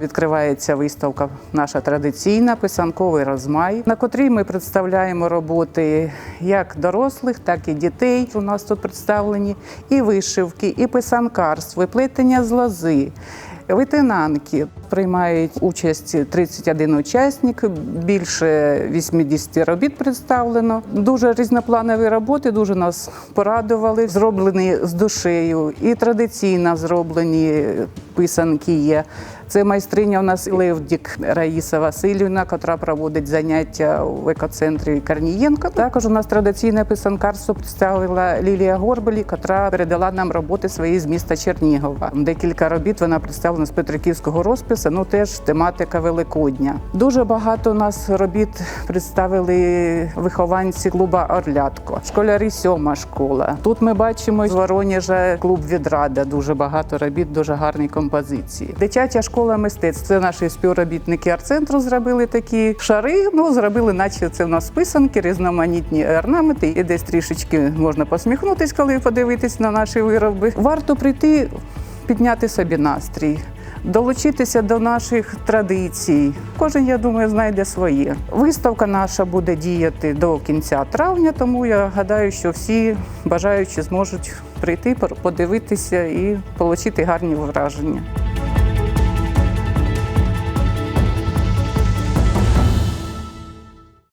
відкривається виставка наша традиційна писанковий розмай, на котрій ми представляємо роботи як дорослих, так і дітей. У нас тут представлені і вишивки, і писанкарство, і плетення з лози. Витинанки приймають участь 31 учасник, більше 80 робіт представлено. Дуже різнопланові роботи, дуже нас порадували. Зроблені з душею і традиційно зроблені писанки є. Це майстриня у нас Левдік Раїса Васильівна, яка проводить заняття в екоцентрі Корнієнко. Також у нас традиційне писанкарство представила Лілія Горбелі, яка передала нам роботи свої з міста Чернігова. Декілька робіт вона представлена з Петриківського розпису. Ну теж тематика Великодня. Дуже багато у нас робіт представили вихованці клуба Орлятко, школярі сьома школа. Тут ми бачимо з Воронежа клуб Відрада. Дуже багато робіт, дуже гарні композиції. Дитяча школа мистецтв. Це наші співробітники арт-центру зробили такі шари. Ну зробили, наче це в нас писанки, різноманітні орнаменти. І десь трішечки можна посміхнутись, коли подивитись на наші вироби. Варто прийти, підняти собі настрій. Долучитися до наших традицій. Кожен, я думаю, знайде своє. Виставка наша буде діяти до кінця травня, тому я гадаю, що всі бажаючі зможуть прийти, подивитися і отримати гарні враження.